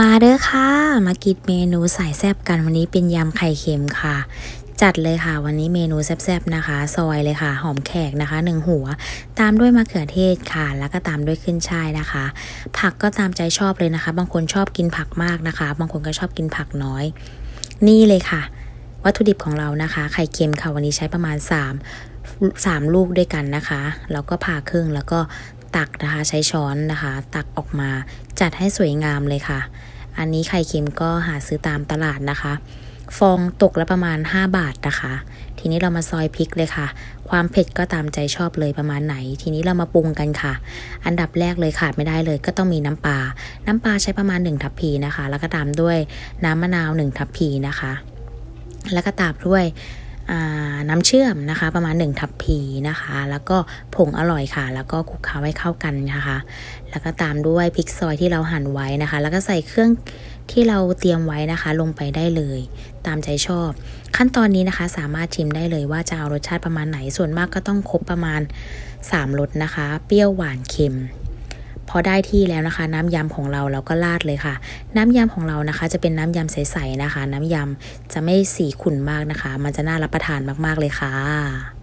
มาเด้อค่ะ มากินเมนูสายแซบกันวันนี้เป็นยำไข่เค็มค่ะ จัดเลยค่ะ วันนี้เมนูแซบๆนะคะ ซอยเลยค่ะ หอมแขกนะคะหนึ่งหัว ตามด้วยมะเขือเทศค่ะ แล้วก็ตามด้วยขึ้นช่ายนะคะ ผักก็ตามใจชอบเลยนะคะ บางคนชอบกินผักมากนะคะ บางคนก็ชอบกินผักน้อย นี่เลยค่ะ วัตถุดิบของเรานะคะ ไข่เค็มค่ะวันนี้ใช้ประมาณ 3 3 ลูกด้วยกันนะคะ แล้วก็ผ่าครึ่งแล้วก็ ตักนะคะใช้ช้อนนะคะ ตักออกมาจัดให้สวยงามเลยค่ะ อันนี้ไข่เค็มก็หาซื้อตามตลาดนะคะ ฟองตกละประมาณ 5 บาทนะคะ ทีนี้เรามาซอยพริกเลยค่ะ ความเผ็ดก็ตามใจชอบเลยประมาณไหน ทีนี้เรามาปรุงกันค่ะ อันดับแรกเลยขาดไม่ได้เลย ก็ต้องมีน้ำปลา น้ำปลาใช้ประมาณ 1 ทัพพีนะคะ แล้วก็ตามด้วยน้ำมะนาว 1 ทัพพีนะคะ แล้วก็ตามด้วย น้ำเชื่อมนะคะ ประมาณ 1 ทัพพีนะคะ แล้วก็ผงอร่อยค่ะ แล้วก็คลุกเคล้าให้เข้ากันนะคะ แล้วก็ตามด้วยพริกซอยที่เราหั่นไว้นะคะ แล้วก็ใส่เครื่องที่เราเตรียมไว้นะคะ ลงไปได้เลย ตามใจชอบ ขั้นตอนนี้นะคะ สามารถชิมได้เลยว่าจะเอารสชาติประมาณไหนส่วนมากก็ต้องครบประมาณ 3รสนะคะ เปรี้ยวหวานเค็ม พอได้ที่แล้วนะคะ น้ำยำของเราเราก็ราดเลยค่ะ น้ำยำของเรานะคะ จะเป็นน้ำยำใสๆนะคะ น้ำยำจะไม่สีขุ่นมากนะคะ มันจะน่ารับประทานมากๆเลยค่ะ